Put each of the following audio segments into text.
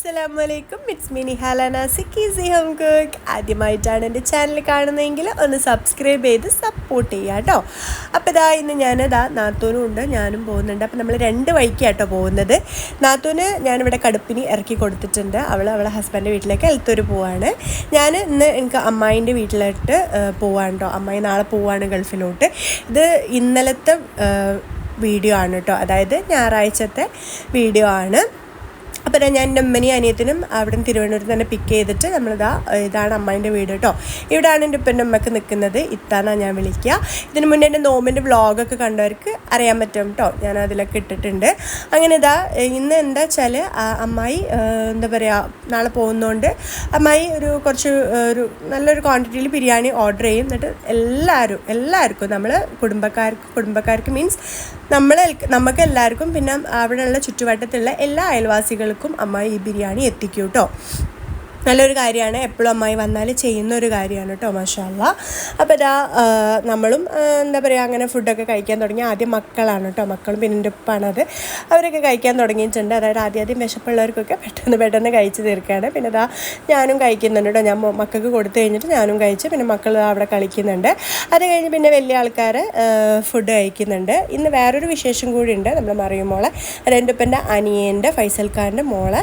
അസ്സലാമലൈക്കും ഇറ്റ്സ് മിനി ഹാലാന സിക്കിസി ഹോം കുക്ക് ആദ്യമായിട്ടാണ് എന്റെ ചാനൽ കാണുന്നതെങ്കിൽ ഒന്ന് സബ്സ്ക്രൈബ് ചെയ്ത് സപ്പോർട്ട് ചെയ്യുക കേട്ടോ അപ്പോൾ ഇതാ ഇന്ന് ഞാനതാ നാത്തൂനും ഉണ്ട് ഞാനും പോകുന്നുണ്ട്. അപ്പോൾ നമ്മൾ രണ്ട് വഴിക്ക് കേട്ടോ പോകുന്നത്. നാത്തൂന് ഞാനിവിടെ കടുപ്പിനി ഇറക്കി കൊടുത്തിട്ടുണ്ട്. അവൾ അവളെ ഹസ്ബൻഡ് വീട്ടിലേക്ക് എൽത്തൂർ പോവാണ്. ഞാൻ ഇന്ന് എനിക്ക് അമ്മായിന്റെ വീട്ടിലോട്ട് പോവാണ് കേട്ടോ അമ്മായി നാളെ പോവാണ് ഗൾഫിലോട്ട്. ഇത് ഇന്നലത്തെ വീഡിയോ ആണ് കേട്ടോ അതായത് ഞായറാഴ്ചത്തെ വീഡിയോ ആണ്. അപ്പോൾ ഞാൻ എന്റെ അമ്മനെയും അനിയത്തിനും അവിടെ നിന്ന് തിരുവനന്തപുരത്ത് തന്നെ പിക്ക് ചെയ്തിട്ട് നമ്മളിതാ ഇതാണ് അമ്മേന്റെ വീട് കേട്ടോ ഇവിടെയാണ് എന്റെ ഉപ്പന്റെ അമ്മയ്ക്ക് നിൽക്കുന്നത് ഇത്താന്നാണ് ഞാൻ വിളിക്കുക ഇതിന് മുന്നേ എന്റെ നോമിന്റെ വ്ളോഗൊക്കെ കണ്ടവർക്ക് അറിയാൻ പറ്റും കേട്ടോ ഞാൻ അതിലൊക്കെ ഇട്ടിട്ടുണ്ട്. അങ്ങനെ ഇതാ ഇന്ന് എന്താ വെച്ചാൽ അമ്മായി എന്താ പറയുക നാളെ പോകുന്നതുകൊണ്ട് അമ്മായി ഒരു കുറച്ച് ഒരു നല്ലൊരു ക്വാണ്ടിറ്റിയിൽ ബിരിയാണി ഓർഡർ ചെയ്യും. എന്നിട്ട് എല്ലാവരും എല്ലാവർക്കും നമ്മൾ കുടുംബക്കാർക്ക് കുടുംബക്കാർക്ക് മീൻസ് നമ്മളെ നമുക്ക് എല്ലാവർക്കും പിന്നെ അവിടെയുള്ള ചുറ്റുവട്ടത്തുള്ള എല്ലാ അയൽവാസികൾക്കും അമ്മ ഈ ബിരിയാണി എത്തിക്കൂട്ടോ കേട്ടോ നല്ലൊരു കാര്യമാണ്. എപ്പോഴും അമ്മായി വന്നാൽ ചെയ്യുന്ന ഒരു കാര്യമാണ് കേട്ടോ മഷാല്ല അപ്പോൾ ഇതാ നമ്മളും എന്താ പറയുക അങ്ങനെ ഫുഡൊക്കെ കഴിക്കാൻ തുടങ്ങി. ആദ്യം മക്കളാണ് കേട്ടോ മക്കളും പിന്നെ എന്റെ ഉപ്പാണത് അവരൊക്കെ കഴിക്കാൻ തുടങ്ങിയിട്ടുണ്ട്. അതായത് ആദ്യം ആദ്യം വിശപ്പുള്ളവർക്കൊക്കെ പെട്ടെന്ന് പെട്ടെന്ന് കഴിച്ച് തീർക്കുകയാണ് പിന്നെ ഇതാ ഞാനും കഴിക്കുന്നുണ്ട് കേട്ടോ ഞാൻ മക്കൾക്ക് കൊടുത്തു കഴിഞ്ഞിട്ട് ഞാനും കഴിച്ച് പിന്നെ മക്കൾ അവിടെ കളിക്കുന്നുണ്ട്. അത് കഴിഞ്ഞ് പിന്നെ വലിയ ആൾക്കാർ ഫുഡ് കഴിക്കുന്നുണ്ട്. ഇന്ന് വേറൊരു വിശേഷം കൂടി ഉണ്ട്. നമ്മൾ മറിയുമോളെ രണ്ടുപ്പന്റെ അനിയന്റെ ഫൈസൽ ഖാന്റെ മോളെ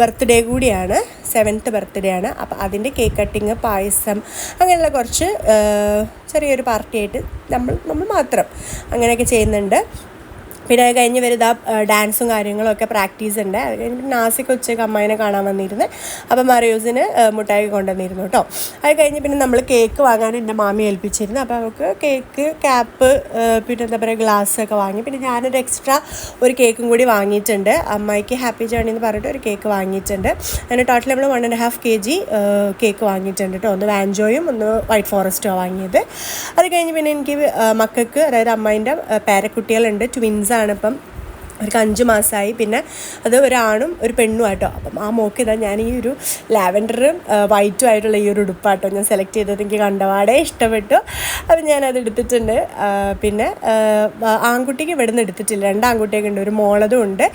ബർത്ത്ഡേ കൂടിയാണ്. സെവൻത്ത് ബർത്ത്ഡേ ആണ്. അപ്പോൾ അതിന്റെ കേക്ക് കട്ടിങ് പായസം അങ്ങനെയുള്ള കുറച്ച് ചെറിയൊരു പാർട്ടിയായിട്ട് നമ്മൾ നമ്മൾ മാത്രം അങ്ങനെയൊക്കെ ചെയ്യുന്നുണ്ട്. പിന്നെ അത് കഴിഞ്ഞ് വരുതാ ഡാൻസും കാര്യങ്ങളും ഒക്കെ പ്രാക്ടീസ് ഉണ്ട്. അത് കഴിഞ്ഞിട്ട് നാസിക്ക് ഉച്ചയ്ക്ക് അമ്മായിനെ കാണാൻ വന്നിരുന്നു. അപ്പം മറിയൂസിന് മുട്ടായി കൊണ്ടുവന്നിരുന്നു കേട്ടോ. അത് കഴിഞ്ഞ് പിന്നെ നമ്മൾ കേക്ക് വാങ്ങാൻ എന്റെ മാമി ഏൽപ്പിച്ചിരുന്നു. അപ്പോൾ അവൾക്ക് കേക്ക് ക്യാപ്പ് പിന്നെ എന്താ പറയുക ഗ്ലാസ് ഒക്കെ വാങ്ങി. പിന്നെ ഞാനൊരു എക്സ്ട്രാ ഒരു കേക്കും കൂടി വാങ്ങിയിട്ടുണ്ട്. അമ്മായിക്ക് ഹാപ്പി ജേണി എന്ന് പറഞ്ഞിട്ട് ഒരു കേക്ക് വാങ്ങിയിട്ടുണ്ട്. അതിന് ടോട്ടൽ നമ്മൾ one and half K G cake വാങ്ങിയിട്ടുണ്ട് കേട്ടോ. ഒന്ന് വാൻജോയും ഒന്ന് വൈറ്റ് ഫോറസ്റ്റോ വാങ്ങിയത്. അത് കഴിഞ്ഞ് പിന്നെ എനിക്ക് മക്കൾക്ക് അതായത് അമ്മേന്റെ പേരക്കുട്ടികളുണ്ട് ട്വിൻസ് ഇപ്പം അവർക്ക് അഞ്ച് മാസമായി പിന്നെ അത് ഒരാണും ഒരു പെണ്ണും ആട്ടോ. അപ്പം ആ മോക്ക് ഇതാ ഞാൻ ഈ ഒരു ലാവൻഡറും വൈറ്റും ആയിട്ടുള്ള ഈ ഒരു ഉടുപ്പാട്ടോ ഞാൻ സെലക്ട് ചെയ്തത് എനിക്ക് കണ്ടപാടെ ഇഷ്ടപ്പെട്ടു. അപ്പം ഞാനത് എടുത്തിട്ടുണ്ട്. പിന്നെ ആൺകുട്ടിക്ക് ഇവിടെ നിന്ന് എടുത്തിട്ടില്ല. രണ്ട് ആൺകുട്ടിയൊക്കെ ഉണ്ട്. ഒരു മോളതും ഉണ്ട്.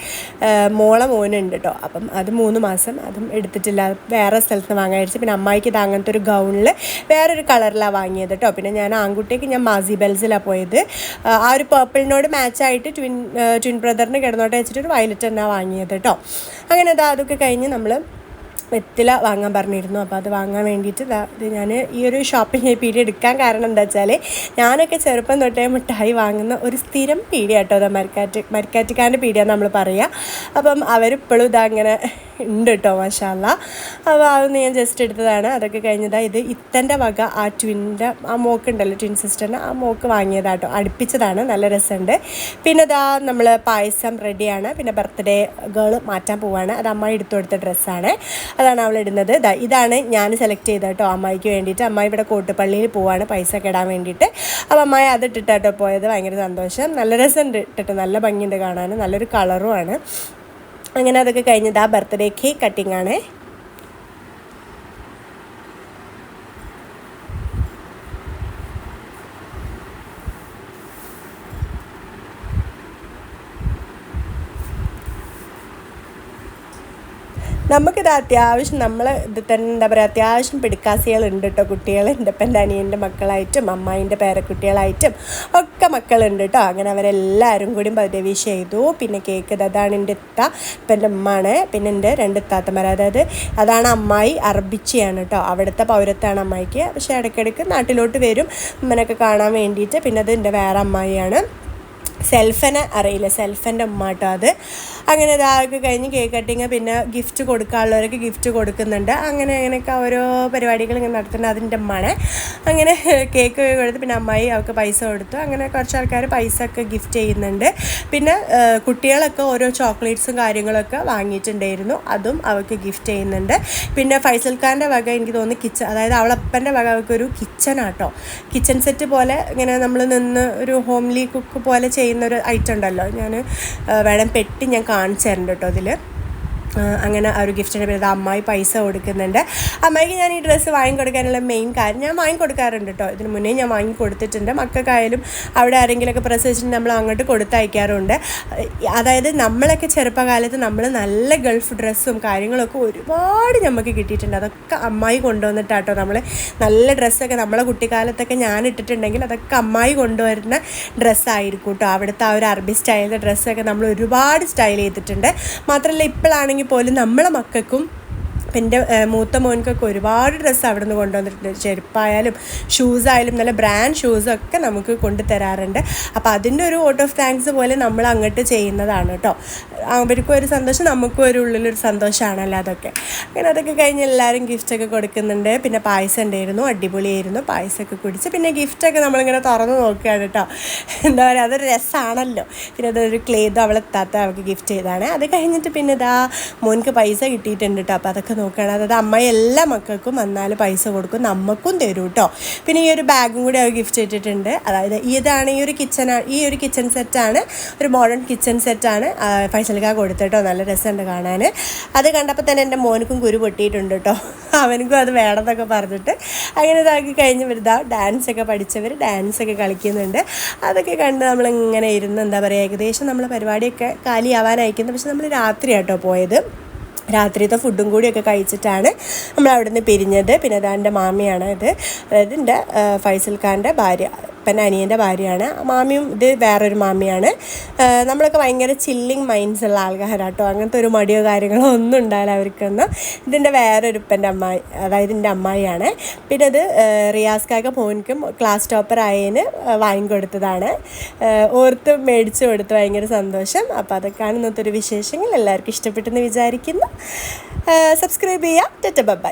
മോള മോനുണ്ട് കേട്ടോ അപ്പം അത് മൂന്ന് മാസം അതും എടുത്തിട്ടില്ല. വേറെ സ്ഥലത്ത് നിന്ന് വാങ്ങാൻ പിന്നെ അമ്മായിക്ക് ഇത് അങ്ങനത്തെ ഒരു ഗൗണിൽ വേറൊരു കളറിലാണ് വാങ്ങിയത് കേട്ടോ പിന്നെ ഞാൻ ആൺകുട്ടിക്ക് ഞാൻ മാസി ബെൽസിലാണ് പോയത്. ആ ഒരു പേർപ്പിളിനോട് മാച്ചായിട്ട് ട്വിൻ ട്വിൻ ബ്രദർ കളറിന് കിടന്നോട്ടെ വെച്ചിട്ട് ഒരു വയലറ്റ് തന്നെ വാങ്ങിയത് കേട്ടോ അങ്ങനെ അതാ അതൊക്കെ കഴിഞ്ഞ് നമ്മൾ വെത്തില വാങ്ങാൻ പറഞ്ഞിരുന്നു. അപ്പോൾ അത് വാങ്ങാൻ വേണ്ടിയിട്ട് ഇത് ഞാൻ ഈ ഒരു ഷോപ്പിംഗ് പീടി എടുക്കാൻ കാരണം എന്താ വെച്ചാൽ ഞാനൊക്കെ ചെറുപ്പം തൊട്ടേ മിഠായി വാങ്ങുന്ന ഒരു സ്ഥിരം പീടിയാട്ടോ അത് മരക്കാറ്റ് മരക്കാറ്റുകാരന്റെ പീഡിയ നമ്മൾ പറയുക അപ്പം അവരിപ്പോഴും ഇതാ അങ്ങനെ ഉണ്ട് കേട്ടോ മാഷാല്ല. അപ്പോൾ അതൊന്ന് ഞാൻ ജസ്റ്റ് എടുത്തതാണ്. അതൊക്കെ കഴിഞ്ഞതാണ് ഇത് ഇത്തന്റെ വക ആ ട്വിന്റെ ആ മോക്ക് ഉണ്ടല്ലോ ട്വിൻ സിസ്റ്ററിന് ആ മോക്ക് വാങ്ങിയതാട്ടോ. അടുപ്പിച്ചതാണ് നല്ല രസമുണ്ട്. പിന്നെ ഇതാ നമ്മൾ പായസം റെഡിയാണ് പിന്നെ ബർത്ത്ഡേ ഗേൾ മാറ്റാൻ പോവാണ്. അത് അമ്മ എടുത്തു കൊടുത്ത ഡ്രസ്സാണ് അതാണ് അവൾ ഇടുന്നത്. ഇതാ ഇതാണ് ഞാൻ സെലക്ട് ചെയ്തത് കേട്ടോ അമ്മായിക്ക് വേണ്ടിയിട്ട്. അമ്മായി ഇവിടെ കോട്ടുപള്ളിയിൽ പോവാണ് പൈസ ഒക്കെ ഇടാൻ വേണ്ടിയിട്ട്. അപ്പോൾ അമ്മായി അത് ഇട്ടിട്ടാട്ടോ പോയത്. ഭയങ്കര സന്തോഷം. നല്ല രസമുണ്ട് ഇട്ടിട്ട്. നല്ല ഭംഗിയുണ്ട് കാണാൻ നല്ലൊരു കളറുമാണ് അങ്ങനെ അതൊക്കെ കഴിഞ്ഞത് ആ ബർത്ത്ഡേ കേക്ക് കട്ടിങ്ങാണ് നമുക്കിത് അത്യാവശ്യം നമ്മൾ ഇത് തന്നെ എന്താ പറയുക അത്യാവശ്യം പിടിക്കാസികളുണ്ട് കേട്ടോ കുട്ടികൾ എന്റെ എന്റെ അനിയന്റെ മക്കളായിട്ടും അമ്മായിന്റെ പേരക്കുട്ടികളായിട്ടും ഒക്കെ മക്കളുണ്ട് കേട്ടോ അങ്ങനെ അവരെല്ലാവരും കൂടി ബർഡേ ചെയ്തു. പിന്നെ കേക്ക് അതാണ് എന്റെ ഇത്ത ഇപ്പം എന്റെ ഉമ്മാണ് പിന്നെ എന്റെ രണ്ട് ഇത്താത്തമാർ അതായത് അതാണ് അമ്മായി അറബിച്ചയാണ് കേട്ടോ അവിടുത്തെ പൗരത്താണ് അമ്മായിക്ക്. പക്ഷേ ഇടയ്ക്കിടയ്ക്ക് നാട്ടിലോട്ട് വരും. ഉമ്മനൊക്കെ കാണാൻ വേണ്ടിയിട്ട്. പിന്നെ അത് എന്റെ വേറെ അമ്മായിയാണ്. സെൽഫനെ അറിയില്ല. സെൽഫന്റെ ഉമ്മ കേട്ടോ അത്. അങ്ങനെ ഇതാകെ കഴിഞ്ഞ് കേക്ക് കട്ടിങ് പിന്നെ ഗിഫ്റ്റ് കൊടുക്കാനുള്ളവരൊക്കെ ഗിഫ്റ്റ് കൊടുക്കുന്നുണ്ട്. അങ്ങനെ അങ്ങനെയൊക്കെ ഓരോ പരിപാടികൾ ഇങ്ങനെ നടത്തുന്നത് അതിന്റെ ഉമ്മാണ്. അങ്ങനെ കേക്ക് കൊടുത്ത് പിന്നെ അമ്മായി അവർക്ക് പൈസ കൊടുത്തു. അങ്ങനെ കുറച്ച് ആൾക്കാർ പൈസ ഒക്കെ ഗിഫ്റ്റ് ചെയ്യുന്നുണ്ട്. പിന്നെ കുട്ടികളൊക്കെ ഓരോ ചോക്ലേറ്റ്സും കാര്യങ്ങളൊക്കെ വാങ്ങിയിട്ടുണ്ടായിരുന്നു. അതും അവർക്ക് ഗിഫ്റ്റ് ചെയ്യുന്നുണ്ട്. പിന്നെ ഫൈസൽ ഖാന്റെ വക എനിക്ക് തോന്നുന്നു കിച്ചൺ അതായത് അവളപ്പന്റെ വക അവർക്കൊരു കിച്ചണാട്ടോ കിച്ചൺ സെറ്റ് പോലെ ഇങ്ങനെ നമ്മൾ നിന്ന് ഒരു ഹോംലി കുക്ക് പോലെ ചെയ്യുന്ന ഒരു ഐറ്റം ഉണ്ടല്ലോ. ഞാൻ വേണം പെട്ടി ഞാൻ കാണിച്ചു തരുന്നുണ്ട് കേട്ടോ അതിൽ അങ്ങനെ ആ ഒരു ഗിഫ്റ്റിന്റെ പേരിൽ അമ്മായി പൈസ കൊടുക്കുന്നുണ്ട്. അമ്മായിക്ക് ഞാൻ ഈ ഡ്രസ്സ് വാങ്ങിക്കൊടുക്കാനുള്ള മെയിൻ കാര്യം ഞാൻ വാങ്ങിക്കൊടുക്കാറുണ്ട് കേട്ടോ ഇതിന് മുന്നേ ഞാൻ വാങ്ങി കൊടുത്തിട്ടുണ്ട്. മക്കൾക്കായാലും അവിടെ ആരെങ്കിലുമൊക്കെ പ്രസവിച്ചിട്ട് നമ്മൾ അങ്ങോട്ട് കൊടുത്തയക്കാറുണ്ട്. അതായത് നമ്മളൊക്കെ ചെറുപ്പകാലത്ത് നമ്മൾ നല്ല ഗൾഫ് ഡ്രസ്സും കാര്യങ്ങളൊക്കെ ഒരുപാട് നമുക്ക് കിട്ടിയിട്ടുണ്ട്. അതൊക്കെ അമ്മായി കൊണ്ടുവന്നിട്ടാട്ടോ നമ്മൾ നല്ല ഡ്രസ്സൊക്കെ നമ്മളെ കുട്ടിക്കാലത്തൊക്കെ ഞാൻ ഇട്ടിട്ടുണ്ടെങ്കിൽ അതൊക്കെ അമ്മായി കൊണ്ടുവരുന്ന ഡ്രസ്സായിരിക്കും കേട്ടോ അവിടുത്തെ ആ ഒരു അറബി സ്റ്റൈലിന്റെ ഡ്രസ്സൊക്കെ നമ്മൾ ഒരുപാട് സ്റ്റൈൽ ചെയ്തിട്ടുണ്ട്. മാത്രമല്ല ഇപ്പോഴാണെങ്കിൽ പോലും നമ്മളെ മക്കൾക്കും ഇപ്പം എന്റെ മൂത്ത മോൻക്കൊക്കെ ഒരുപാട് ഡ്രസ്സ് അവിടെ നിന്ന് കൊണ്ടുവന്നിട്ടുണ്ട്. ചെരുപ്പായാലും ഷൂസായാലും നല്ല ബ്രാൻഡ് ഷൂസൊക്കെ നമുക്ക് കൊണ്ടുതരാറുണ്ട്. അപ്പോൾ അതിന്റെ ഒരു വോട്ട് ഓഫ് താങ്ക്സ് പോലെ നമ്മൾ അങ്ങോട്ട് ചെയ്യുന്നതാണ് കേട്ടോ അവർക്കും ഒരു സന്തോഷം നമുക്കും ഒരു ഉള്ളിലൊരു സന്തോഷമാണല്ലോ അതൊക്കെ. അങ്ങനെ അതൊക്കെ കഴിഞ്ഞ് എല്ലാവരും ഗിഫ്റ്റൊക്കെ കൊടുക്കുന്നുണ്ട്. പിന്നെ പായസം ഉണ്ടായിരുന്നു അടിപൊളിയായിരുന്നു. പായസമൊക്കെ കുടിച്ച് പിന്നെ ഗിഫ്റ്റൊക്കെ നമ്മളിങ്ങനെ തുറന്ന് നോക്കുകയാണ് കേട്ടോ എന്താ പറയുക അതൊരു രസമാണല്ലോ പിന്നെ അതൊരു ക്ലേദ് അവളെത്താത്ത അവൾക്ക് ഗിഫ്റ്റ് ചെയ്താണ് അത് കഴിഞ്ഞിട്ട് പിന്നെ ഇതാ മോൻക്ക് പൈസ കിട്ടിയിട്ടുണ്ട് കേട്ടോ അപ്പോൾ അതൊക്കെ നോക്കുകയാണ്. അതായത് അമ്മ എല്ലാ മക്കൾക്കും വന്നാൽ പൈസ കൊടുക്കും നമുക്കും തരും കേട്ടോ പിന്നെ ഈ ഒരു ബാഗും കൂടി അവർ ഗിഫ്റ്റ് ചെയ്തിട്ടുണ്ട്. അതായത് ഇതാണ് ഈ ഒരു കിച്ചൺ ഈ ഒരു കിച്ചൺ സെറ്റാണ് ഒരു മോഡേൺ കിച്ചൺ സെറ്റാണ് ഫൈസൽക്ക കൊടുത്തിട്ടോ നല്ല രസമുണ്ട് കാണാൻ അത് കണ്ടപ്പോൾ തന്നെ എന്റെ മോനക്കും കുരു പൊട്ടിയിട്ടുണ്ട് കേട്ടോ അവനക്കും അത് വേണമെന്നൊക്കെ പറഞ്ഞിട്ട് അങ്ങനെ ഇതാക്കി കഴിഞ്ഞ് വരുതാ ഡാൻസ് ഒക്കെ പഠിച്ചവർ ഡാൻസ് ഒക്കെ കളിക്കുന്നുണ്ട്. അതൊക്കെ കണ്ട് നമ്മളിങ്ങനെ ഇരുന്ന് എന്താ പറയുക ഏകദേശം നമ്മളെ പരിപാടിയൊക്കെ കാലിയാവാനായിരിക്കുന്നത് പക്ഷെ നമ്മൾ രാത്രിയാട്ടോ പോയത്. രാത്രിയത്തെ ഫുഡും കൂടിയൊക്കെ കഴിച്ചിട്ടാണ് നമ്മൾ അവിടെ നിന്ന് പിരിഞ്ഞത്. പിന്നെ അതാ എന്റെ മാമിയാണ് ഇത് അതായത് എന്റെ ഫൈസൽ ഖാന്റെ ഭാര്യ. ഇപ്പം അനിയന്റെ ഭാര്യയാണ്. മാമിയും ഇത് വേറൊരു മാമിയാണ്. നമ്മളൊക്കെ ഭയങ്കര ചില്ലിങ് മൈൻഡ്സ് ഉള്ള ആൾക്കാരാട്ടോ അങ്ങനത്തെ ഒരു മടിയോ കാര്യങ്ങളോ ഒന്നും ഉണ്ടാവില്ല അവർക്കൊന്നും. ഇതിന്റെ വേറൊരു ഇപ്പന്റെ അമ്മായി അതായത് എന്റെ അമ്മായിയാണ്. പിന്നെ അത് റിയാസ് കാക്ക മോനിക്കും ക്ലാസ് ടോപ്പർ ആയതിന് വാങ്ങിക്കൊടുത്തതാണ് കൊടുത്തതാണ്. ഓർത്ത് മേടിച്ചു കൊടുത്ത് ഭയങ്കര സന്തോഷം. അപ്പോൾ അതൊക്കെയാണ് ഇന്നത്തെ ഒരു വിശേഷങ്ങൾ. എല്ലാവർക്കും ഇഷ്ടപ്പെട്ടെന്ന് വിചാരിക്കുന്നു. സബ്സ്ക്രൈബ് ചെയ്യുക ടെറ്റ ബൈ.